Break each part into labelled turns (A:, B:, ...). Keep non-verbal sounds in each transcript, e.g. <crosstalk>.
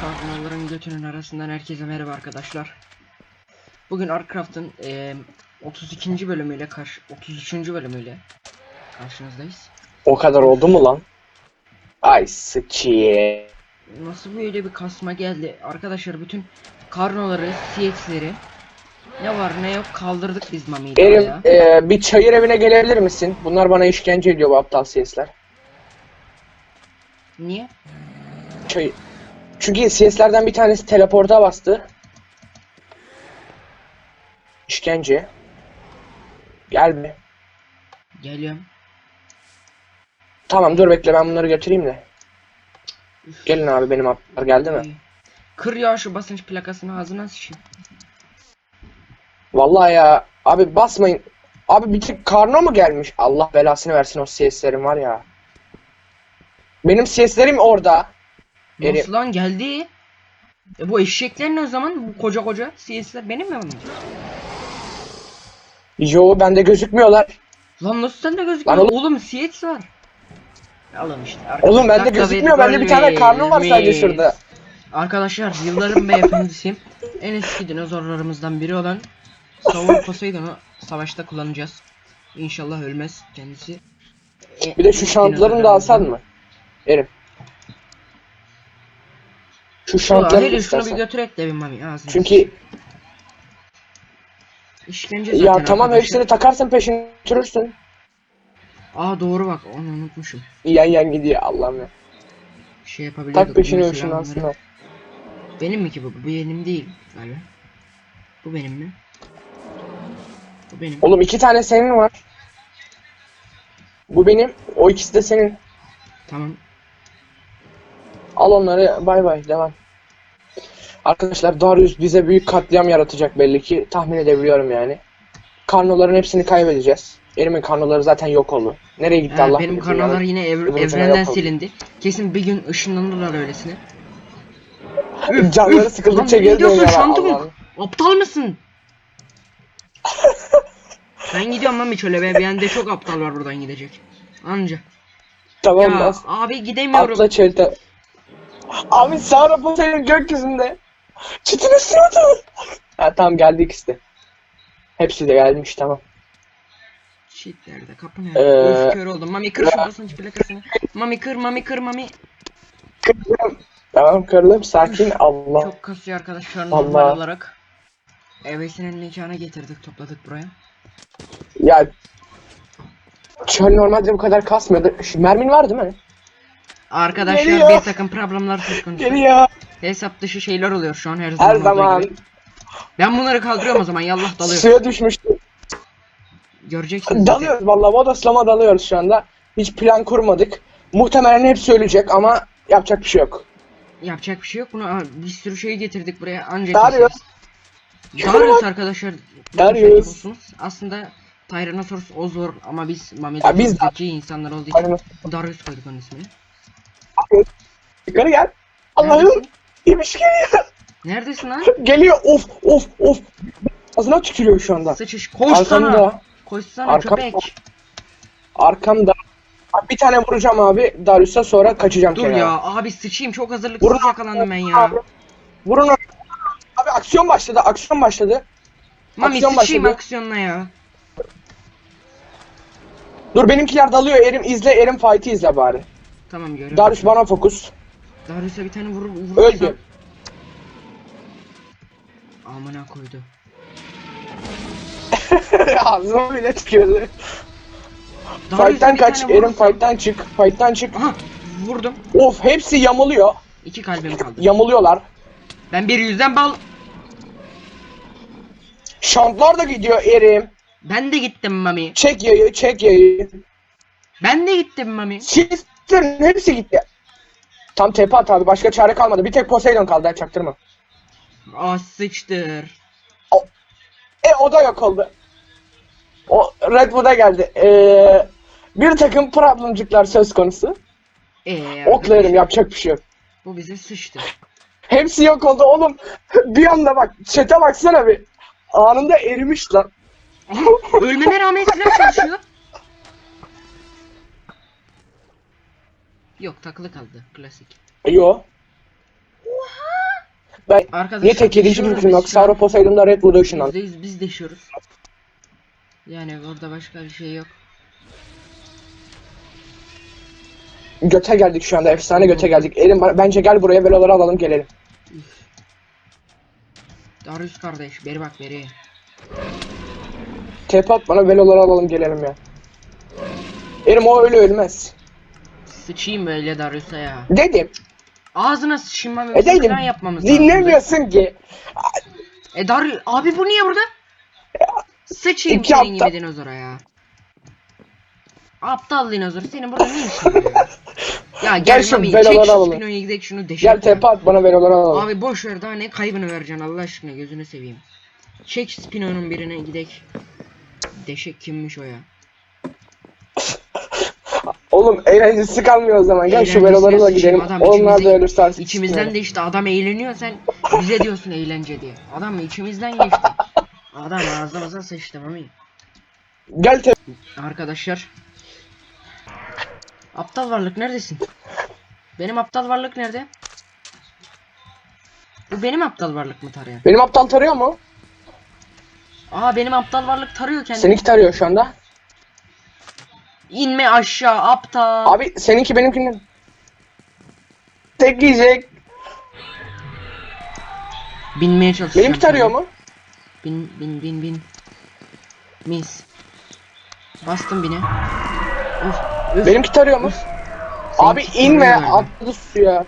A: Karnaların götünün arasından herkese merhaba arkadaşlar. Bugün Arcraft'ın eee 32. bölümüyle karşı 33. bölümüyle karşınızdayız.
B: O kadar oldu mu lan? Ay sıçıyı.
A: Nasıl böyle bir kasma geldi? Arkadaşlar bütün karnoları, CX'leri ne var ne yok kaldırdık biz Mami'yle
B: Erim
A: ya.
B: e, bir çayır evine gelebilir misin? Bunlar bana işkence ediyor bu aptal CS'ler.
A: Niye?
B: Çay... Çünkü CS'lerden bir tanesi teleporta bastı. İşkence. Gel be.
A: Geliyorum.
B: Tamam dur bekle ben bunları götüreyim de. Gelin abi benim aptal geldi mi?
A: Kır ya şu basınç plakasını ağzına sıçayım.
B: Vallahi ya abi basmayın. Abi bir tık karno mu gelmiş? Allah belasını versin o CS'lerim var ya. Benim CS'lerim orada. Erim.
A: Nasıl lan geldi? E bu eşekler ne o zaman? Bu koca koca CS'ler benim mi bunlar?
B: Yo bende gözükmüyorlar.
A: Lan nasıl sende gözüküyor?
B: Lan oğlum-
A: CS var. Alın işte.
B: Oğlum bende
A: Dakika
B: gözükmüyor.
A: bir
B: Bende bir tane karnım var sadece
A: bölmeyiz.
B: şurada.
A: Arkadaşlar yılların beyefendisiyim. En eski dinozorlarımızdan biri olan Saur Poseidon'u savaşta kullanacağız. İnşallah ölmez kendisi. E,
B: Bir de şu
A: ilk
B: şantlarını da alsan mı? Erim. Şu şantları
A: hele şunu bir
B: istersen.
A: götür et de bir mami ağzına.
B: Çünkü
A: İşkence zaten
B: ya tamam
A: arkadaşlar.
B: hepsini takarsın peşine götürürsün.
A: Aa doğru bak onu unutmuşum.
B: Yan yan gidiyor Allah'ım ya.
A: Şey yapabiliyorduk.
B: Tak peşine
A: mesela
B: ölçün aslında.
A: Benim mi ki bu? Bu benim değil galiba. Bu benim mi? Bu benim.
B: Oğlum iki tane senin var. Bu benim. O ikisi de senin.
A: Tamam.
B: Al onları bay bay devam. Arkadaşlar Darius bize büyük katliam yaratacak belli ki. Tahmin edebiliyorum yani. Karnoların hepsini kaybedeceğiz. Erimin karnoları zaten yok oldu. Nereye gitti
A: Ha,
B: Allah
A: benim
B: bilir.
A: karnalar yine ev- evrenden
B: yok oldu.
A: silindi. Kesin bir gün ışınlanırlar öylesine.
B: Canları
A: Üf,
B: sıkıldıkça
A: lan ne
B: geri
A: diyorsun
B: dönüyorlar.
A: Aptal mısın? ben gidiyorum lan bir çöle be. Bende çok aptal var buradan gidecek. Anca.
B: Tamam
A: Ya
B: lan.
A: abi gidemiyorum.
B: Atla çelte. Abi sağ rapor senin gökyüzünde. Üstüne atın. Ha tamam geldik işte. Hepsi de gelmiş tamam.
A: Shit nerede? Kapı
B: Ee,
A: nerede? Of kör oldum. Mami kır şu basınç plakasını. Mami kır, mami kır, mami.
B: Kırdım. Tamam kırdım sakin Allah.
A: Çok kasıyor arkadaşlar normal olarak. Evesinin nikahına getirdik topladık buraya.
B: Ya Çöl normalde bu kadar kasmıyordu. Şu mermin var değil mi?
A: Arkadaşlar
B: Geliyor.
A: bir takım problemler söz konusu.
B: Geliyor.
A: Hesap dışı şeyler oluyor şu an her zaman.
B: Her zaman
A: gibi. Ben bunları kaldırıyorum o zaman yallah dalıyorum.
B: suya düşmüştü.
A: Göreceksiniz.
B: Dalıyoruz vallahi bodoslama dalıyoruz şu anda. Hiç plan kurmadık. Muhtemelen hepsi ölecek ama yapacak bir şey yok.
A: Yapacak bir şey yok. Bunu Aa, bir sürü şey getirdik buraya ancak
B: Darius.
A: Darius arkadaşlar.
B: Darius.
A: Darius. Aslında Tyrannosaurus Ozor ama biz Mehmet
B: Ya biz-
A: zeki insanlar olduğu için. Darius koyduk onun ismini.
B: Yukarı gel. Allah'ım. İmiş geliyor.
A: Neredesin lan?
B: Geliyor of of of. Ağzına tükürüyor şu anda.
A: Sıçış. Koşsana.
B: Arkamda.
A: Koşsana
B: Arkam-
A: köpek.
B: Arkamda. Abi Bir tane vuracağım abi. Darius'a sonra kaçacağım
A: Dur
B: kenara.
A: ya abi sıçayım çok hazırlıksız
B: Vurun.
A: yakalandım ben ya.
B: Abi. Vurun onu. Abi aksiyon başladı. Aksiyon başladı.
A: Mami
B: aksiyon
A: sıçayım
B: başladı.
A: aksiyonla ya.
B: Dur benimkiler dalıyor. Erim izle. Erim fight'i izle bari.
A: Tamam görüyorum.
B: Darius bana fokus.
A: Darius'a bir tane vur vur.
B: Öldü.
A: Amına koydu. <laughs>
B: Ağzıma bile tükürdü. Fight'tan kaç. Erim fight'tan çık. Fight'tan çık.
A: Aha vurdum.
B: Of hepsi yamuluyor.
A: İki kalbim kaldı.
B: Yamuluyorlar.
A: Ben bir yüzden bal.
B: Şantlar da gidiyor Erim.
A: Ben de gittim Mami.
B: Çek yayı, çek yayı.
A: Ben de gittim Mami.
B: Çizlerin hepsi gitti. Tam tepe at abi. Başka çare kalmadı. Bir tek Poseidon kaldı. ha, Çaktırma.
A: Ah sıçtır.
B: E o da yok oldu. O Red Bull'a geldi. Ee, bir takım problemcikler söz konusu.
A: Eee
B: Oklarım yapacak bir şey yok.
A: Bu bize sıçtı.
B: Hepsi yok oldu oğlum. <laughs> Bir anda bak çete baksana bir. Anında erimiş lan.
A: Ölmeme rağmen silah çalışıyor. Yok takılı kaldı. Klasik.
B: Yo.
A: Oha!
B: Ben
A: Arkadaşlar
B: niye tek yediğim
A: deşiyoruz
B: fikrim yok.
A: biz şu an.
B: Sauro Poseidon'da Red Bull'da ışınlandı.
A: %100 biz deşiyoruz. Yani orada başka bir şey yok.
B: Göte geldik şu anda. Efsane göte geldik. Elim bence gel buraya veloları alalım gelelim.
A: Darius kardeş beri bak beri.
B: TP at bana veloları alalım gelelim ya. Elim o öyle ölmez.
A: Sıçayım böyle Darius'a ya.
B: Dedim.
A: Ağzına sıçayım
B: E dedim.
A: falan yapmamız lazım.
B: Dinlemiyorsun ki.
A: E Darius abi bu niye burada? Sıçayım
B: İki
A: senin
B: aptal.
A: gibi dinozora ya. Aptal dinozor senin burada ne işin var ya? <laughs> Gel,
B: Gel şu
A: Mami,
B: veloları
A: çek şu. Spino'ya gidelim şunu deşek.
B: Gel. TP at bana veloları alalım.
A: Abi boş ver daha ne kaybını vereceksin Allah aşkına gözünü seveyim. Çek Spino'nun birine gidek. Deşek kimmiş o ya?
B: Oğlum eğlencesi kalmıyor o zaman. Gel şu veloları da gidelim.
A: adam
B: Onlar da ölürse artık
A: İçimizden de işte adam eğleniyor sen bize diyorsun eğlence diye. Adam içimizden geçti. Adam ağzımıza sıçtı mami.
B: Gel TP.
A: Arkadaşlar. Aptal varlık neredesin? Benim aptal varlık nerede? Bu benim aptal varlık mı tarıyor?
B: Benim aptal tarıyor mu?
A: Aa benim aptal varlık tarıyor kendini.
B: Seninki tarıyor şu anda.
A: İnme aşağı aptal.
B: Abi seninki benimkinden. Tek yiyecek.
A: Binmeye çalışacağım.
B: Benimki tarıyor mu?
A: Bin bin bin bin. Mis. Bastım bine. Öf, öf.
B: Benimki tarıyor mu? Abi
A: Seninki
B: inme
A: tarıyor galiba.
B: atladı suya.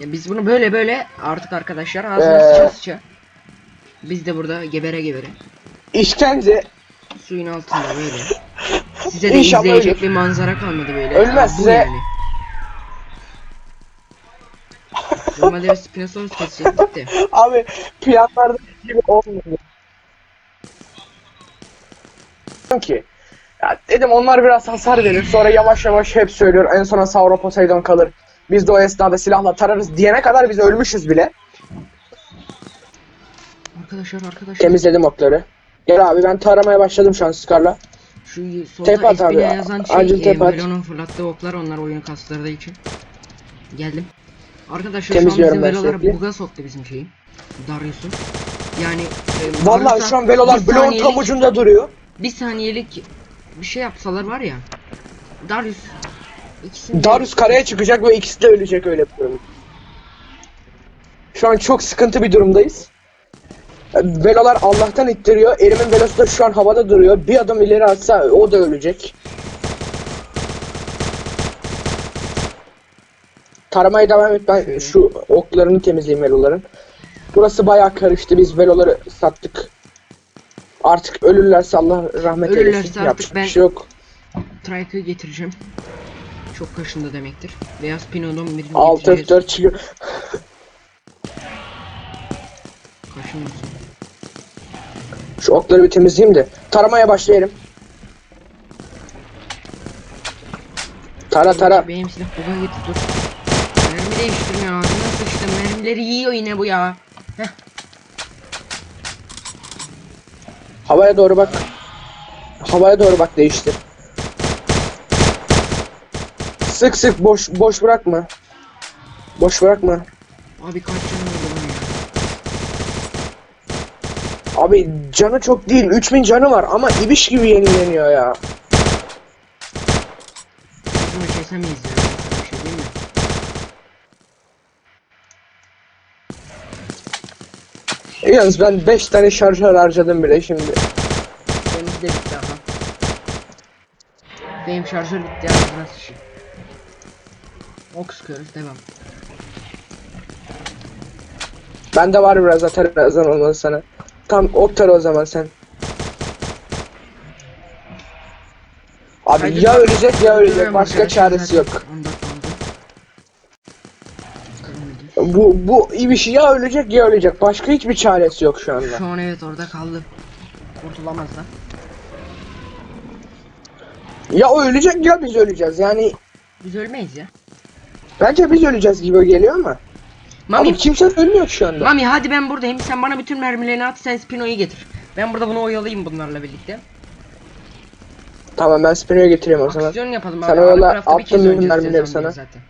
A: Ya biz bunu böyle böyle artık arkadaşlar ağzına
B: Ee.
A: sıça sıça. Biz de burada gebere gebere.
B: İşkence.
A: Suyun altında böyle. Size de
B: İnşallah
A: izleyecek
B: ölür.
A: bir manzara kalmadı böyle.
B: Ölmez
A: bu
B: size-
A: yani. <laughs> Normalde Spinosaurus kesecektik de. <laughs>
B: Abi planlarda gibi olmuyor. ki. Ya dedim onlar biraz hasar verir. Sonra yavaş yavaş hep söylüyor. En sona Sauro Poseidon kalır. Biz de o esnada silahla tararız diyene kadar biz ölmüşüz bile.
A: Arkadaşlar arkadaşlar.
B: Temizledim okları. Gel abi ben taramaya başladım şu an Scar'la.
A: Şu solda
B: Tepe at
A: Espina
B: abi,
A: yazan şey
B: acil
A: e,
B: tepe at.
A: Velo'nun fırlattığı oklar onlar oyun kasları için. Geldim. Arkadaşlar şu an
B: Temizliyorum
A: bizim
B: ben sürekli.
A: buga soktu bizim şeyi. Darius'un. Yani e,
B: Vallahi
A: Darius'a
B: şu an velolar
A: bir
B: bloğun tam ucunda duruyor.
A: Bir saniyelik bir şey yapsalar var ya. Darius ikisini de-
B: Darius karaya çıkacak ve ikisi de ölecek öyle yapıyorum. Şu an çok sıkıntı bir durumdayız. Velolar Allah'tan ittiriyor. Erimin velosu da şu an havada duruyor. Bir adım ileri atsa o da ölecek. Taramaya devam et. Ben şu oklarını temizleyeyim veloların. Burası bayağı karıştı. Biz veloları sattık. Artık ölürlerse Allah rahmet
A: Ölürlerse
B: eylesin.
A: artık
B: Yapacak
A: ben-
B: bir şey yok.
A: Trike'ı getireceğim. Çok kaşındı demektir. Beyaz Pinot'un birini
B: 6
A: getireceğiz.
B: 4 çıkıyor.
A: Kaşınmasın.
B: Şu okları bir temizleyeyim de. Taramaya başlayalım. Tara tara.
A: Benim silah buga gitti dur. Mermi değiştirmiyor ağzına sıçtım. Mermileri yiyor yine bu ya. Heh.
B: Havaya doğru bak. Havaya doğru bak değiştir. Sık sık boş boş bırakma. Boş bırakma.
A: Abi kaç canı oldu bunun ya.
B: Abi canı çok değil. 3000 canı var ama ibiş gibi yenileniyor ya.
A: Bunu kesemeyiz ya. Bir şey mi?
B: Yalnız ben 5 tane şarjör harcadım bile şimdi.
A: Benim de bitti aha. Benim şarjör bitti ağzına sıçayım. Ok sıkıyoruz devam.
B: Bende var biraz atar birazdan olmalı sana. Tam oktar o zaman sen. Abi
A: Haydi
B: ya
A: bak.
B: ölecek ya ölecek. Başka
A: arkadaşlar
B: çaresi
A: zaten.
B: yok.
A: 14 oldu. Ölmedi.
B: Bu bu ibiş ya ölecek ya ölecek. Başka hiçbir çaresi yok şu anda.
A: Şu an evet orada kaldı. Kurtulamaz da.
B: Ya o ölecek ya biz öleceğiz. Yani
A: Biz ölmeyiz ya.
B: bence biz öleceğiz gibi geliyor ama.
A: Mami,
B: Ama kimse ölmüyor şu anda.
A: Mami hadi ben buradayım. Sen bana bütün mermilerini at. Sen Spino'yu getir. Ben burada bunu oyalayayım bunlarla birlikte.
B: Tamam ben Spino'yu getireyim o zaman.
A: Aksiyon yapalım
B: Sen
A: abi.
B: oyala,
A: bir kez
B: attım
A: oynayacağız
B: mermileri sana.
A: zaten.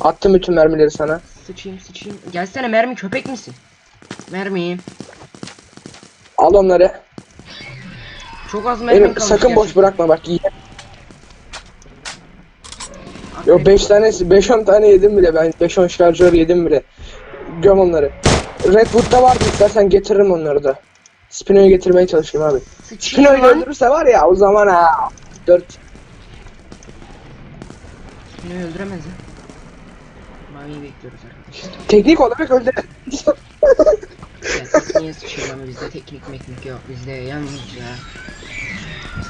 B: Attım bütün mermileri sana.
A: Sıçayım sıçayım. Gelsene mermi köpek misin? Mermi.
B: Al onları.
A: Çok az mermi kalmış.
B: sakın boş
A: gerçekten.
B: bırakma bak. Ye. Yo 5 tanesi 5-10 tane yedim bile ben. 5-10 şarjör yedim bile. Göm onları. Redwood'da vardı istersen getiririm onları da. Spino'yu getirmeye çalışayım abi. Spino'yu öldürürse var ya o zaman ha. 4
A: Beni öldüremez ya. Maviyi bekliyoruz arkadaşlar.
B: teknik olarak öldü.
A: Ya sıçayım ama bizde teknik meknik yok. Bizde yalnızca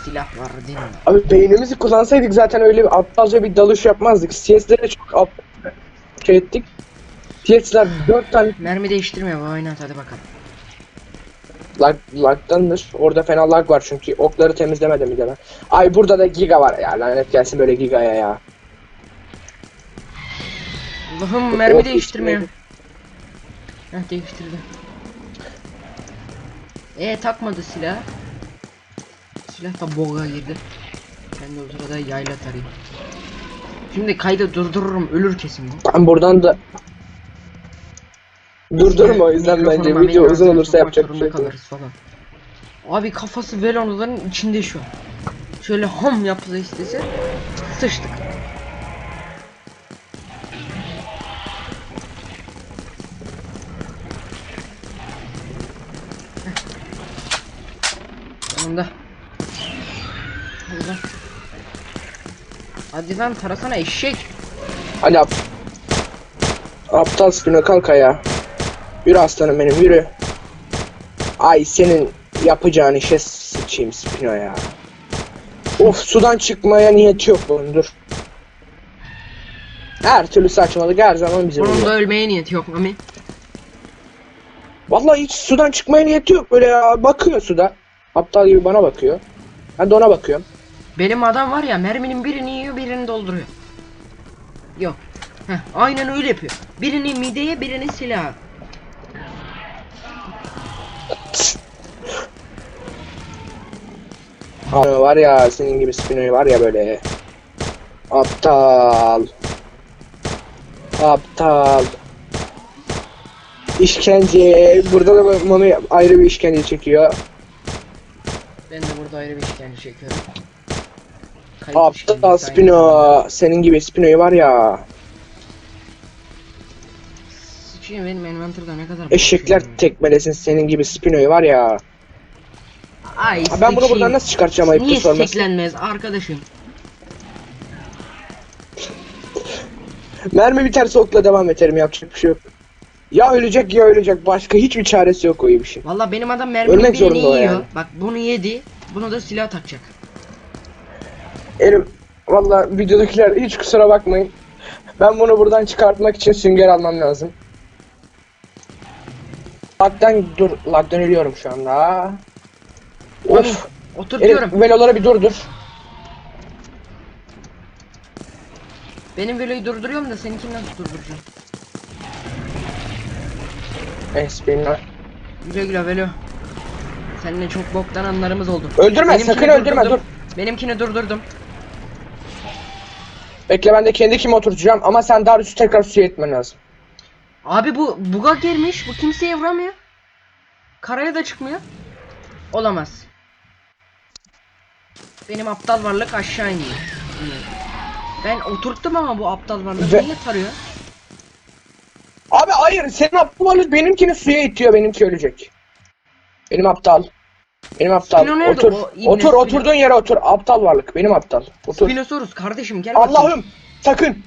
A: silah var değil mi?
B: Abi beynimizi kullansaydık zaten öyle bir aptalca bir dalış yapmazdık. CS'lere çok ap şey ettik. CS'ler 4 tane
A: Mermi değiştirmiyor bu oynat hadi bakalım.
B: lag, lagdandır. Orada fena lag var çünkü okları temizlemedim bir de ben. Ay burada da giga var ya lanet gelsin böyle gigaya ya.
A: Allah'ım mermi
B: Of,
A: değiştirmiyor. <laughs> Heh değiştirdi. E takmadı silah. Silah da boğa girdi. Ben de o sırada yayla tarayayım. Şimdi kaydı durdururum ölür kesin bu.
B: Ben buradan da durdurma o yüzden bence video uzun olursa yapacak bir şey
A: kalırız falan. Abi kafası velonların içinde şu an. Şöyle ham yapsa istese sıçtık. Hadi lan tarasana eşek.
B: Hadi ap aptal Spino kalk ayağa. Yürü aslanım benim yürü. Ay senin yapacağın işe sıçayım Spino ya. Of sudan çıkmaya niyeti yok bunun dur. Her türlü saçmalık her zaman bizim.
A: Bunun
B: oluyor.
A: da ölmeye niyeti yok Mami.
B: Vallahi hiç sudan çıkmaya niyeti yok böyle ya. Bakıyor suda. Aptal gibi bana bakıyor. Ben de ona bakıyorum.
A: Benim adam var ya merminin birini yiyor birini dolduruyor. Yok. Heh, aynen öyle yapıyor. Birini mideye birini silaha.
B: Ama var ya senin gibi Spino'yu var ya böyle. Aptal. Aptal. İşkence. Burada da Mami ayrı bir işkence çekiyor.
A: Ben de burada ayrı bir işkence çekiyorum.
B: Aptal
A: aynı
B: Spino. Senin gibi Spino'yu var ya.
A: Sıçayım benim envanterda ne kadar
B: Eşekler tekmelesin senin gibi Spino'yu var ya.
A: Ay
B: Ha, ben bunu
A: sıçayım.
B: buradan nasıl çıkartacağım ayıptır
A: Niye
B: sorması.
A: arkadaşım?
B: Mermi biterse okla devam ederim yapacak bir şey yok. Ya ölecek ya ölecek. Başka hiçbir çaresi yok o iyi bir şey.
A: Valla benim adam merminin
B: Ölmek
A: birini
B: zorunda o
A: yiyor.
B: yani.
A: Bak bunu yedi. Bunu da silah takacak.
B: Elim valla videodakiler hiç kusura bakmayın. Ben bunu buradan çıkartmak için sünger almam lazım. Lag'dan dur, lag'dan ölüyorum şu anda. Of.
A: otur diyorum.
B: Elim veloları bir durdur.
A: Benim veloyu durduruyorum da seninkini nasıl durduracağım?
B: Esbinler.
A: Güle güle velo. Seninle çok boktan anlarımız oldu.
B: Öldürme
A: Benimkini
B: sakın öldürme dur.
A: Benimkini durdurdum.
B: Bekle ben de kendi kimi oturtacağım ama sen Darius'u tekrar suya etmen lazım.
A: Abi bu buga girmiş. Bu kimseye vuramıyor. Karaya da çıkmıyor. Olamaz. Benim aptal varlık aşağı iniyor. İniyor. Ben oturttum ama bu aptal varlık
B: Ve-
A: niye tarıyor?
B: Abi hayır senin aptal varlık benimkini suya itiyor benimki ölecek. Benim aptal. Benim aptal.
A: Spino nerede?
B: Otur.
A: O ibne
B: Otur
A: Spino.
B: oturduğun yere otur. Aptal varlık. Benim aptal. Otur.
A: Spinosaurus kardeşim gel bakayım.
B: Allah'ım sakın.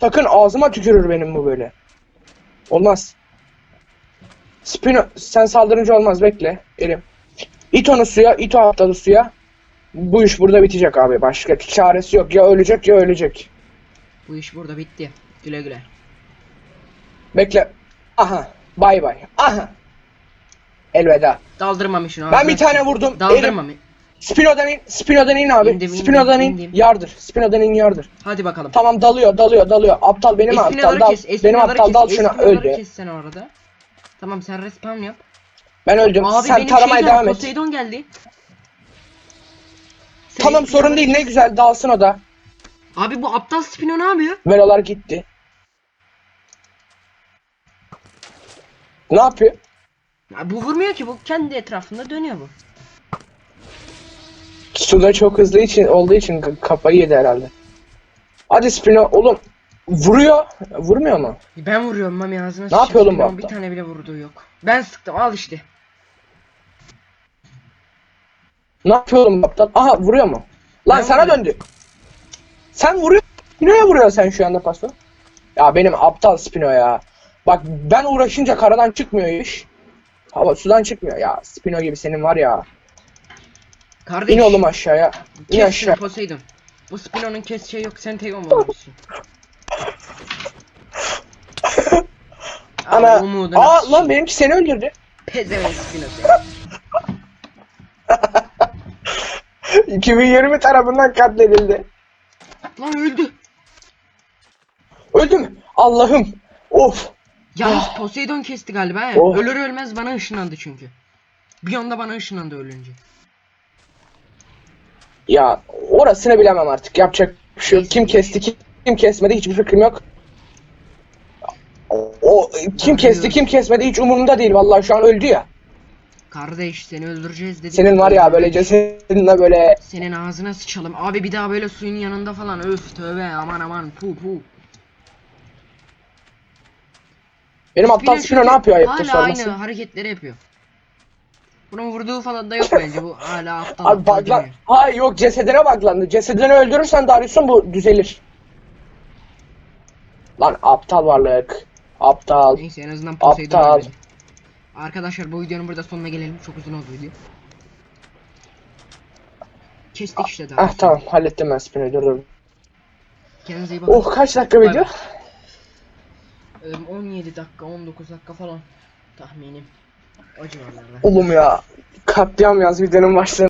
B: Sakın ağzıma tükürür benim bu böyle. Olmaz. Spino sen saldırınca olmaz bekle. Elim. İt onu suya, it o aptalı suya. Bu iş burada bitecek abi. Başka çaresi yok. Ya ölecek ya ölecek.
A: Bu iş burada bitti. Güle güle.
B: Bekle. Aha. Bay bay. Aha. Elveda.
A: Daldırmam işin
B: abi.
A: Ben
B: bir tane vurdum.
A: Daldırmam.
B: Spino'dan in, Spino'dan in abi.
A: İndim,
B: Spino'dan indim, in,
A: indim.
B: yardır. Spino'dan in yardır.
A: Hadi bakalım.
B: Tamam dalıyor, dalıyor, dalıyor. Aptal benim Espinoları
A: aptal
B: dal. Benim aptal dal şuna öldü.
A: kes sen orada. Tamam sen respawn yap.
B: Ben öldüm.
A: Abi,
B: sen taramaya devam et.
A: Poseidon geldi. Sen
B: tamam sorun var. değil ne güzel dalsın o da.
A: Abi bu aptal Spino ne yapıyor?
B: Velolar gitti. Ne yapıyor?
A: Ya bu vurmuyor ki bu kendi etrafında dönüyor bu.
B: Suda çok hızlı için olduğu için kafayı yedi herhalde. Hadi Spino oğlum vuruyor. Vurmuyor mu?
A: Ben vuruyorum mami ağzına.
B: Ne yapıyor oğlum bu
A: sıçayım, Bir tane bile vurduğu yok. Ben sıktım al işte.
B: Ne yapıyor oğlum aptal? Aha vuruyor mu? Lan
A: Ben
B: sana
A: vuruyorum.
B: döndü. Sen vuruyor. Spino'ya vuruyor sen şu anda paso. Ya benim aptal Spino ya. Bak ben uğraşınca karadan çıkmıyor iş. Hava sudan çıkmıyor ya. Spino gibi senin var ya.
A: Kardeş.
B: İn oğlum aşağıya. İn aşağı.
A: Poseidon. Bu Spino'nun kes şey yok sen tek <laughs> olmalısın.
B: Ana.
A: Aa,
B: Aa lan benimki seni öldürdü.
A: Pezevenk Spino seni. <laughs>
B: 2020 tarafından katledildi.
A: Lan öldü.
B: Öldü mü? Allah'ım. Of.
A: Yalnız Poseidon kesti galiba.
B: Oh.
A: Ölür ölmez bana ışınlandı çünkü. Bir anda bana ışınlandı ölünce.
B: Ya orasını bilemem artık. Yapacak bir şey yok. Kim kesti kim, kim kesmedi hiçbir fikrim yok. O, kim kesti kim kesmedi hiç umurumda değil vallahi şu an öldü ya.
A: Kardeş seni öldüreceğiz dedik.
B: Senin var ya böyle cesedinle böyle
A: Senin ağzına sıçalım. Abi bir daha böyle suyun yanında falan öf tövbe aman aman pu pu.
B: Benim aptal
A: Spino
B: ne yapıyor ayıptır
A: Hala
B: sorması.
A: aynı hareketleri yapıyor. Bunun vurduğu falan da yok bence bu hala aptal
B: Abi
A: aptal dönüyor.
B: Hayır yok cesedine baglandı. Cesedini öldürürsen Darius'un bu düzelir. Lan aptal varlık. Aptal.
A: Neyse en azından Poseidon
B: Aptal.
A: ölmedi. Arkadaşlar bu videonun burada sonuna gelelim. Çok uzun oldu video. Kestik işte daha.
B: Ah tamam hallettim ben Spino'yu dur dur.
A: Kendinize iyi bakın.
B: Oh kaç dakika
A: Bay
B: video?
A: bay. Eee, 17 dakika 19 dakika falan tahminim. O civarlarda.
B: Oğlum ya. Katliam yaz videonun başlığına.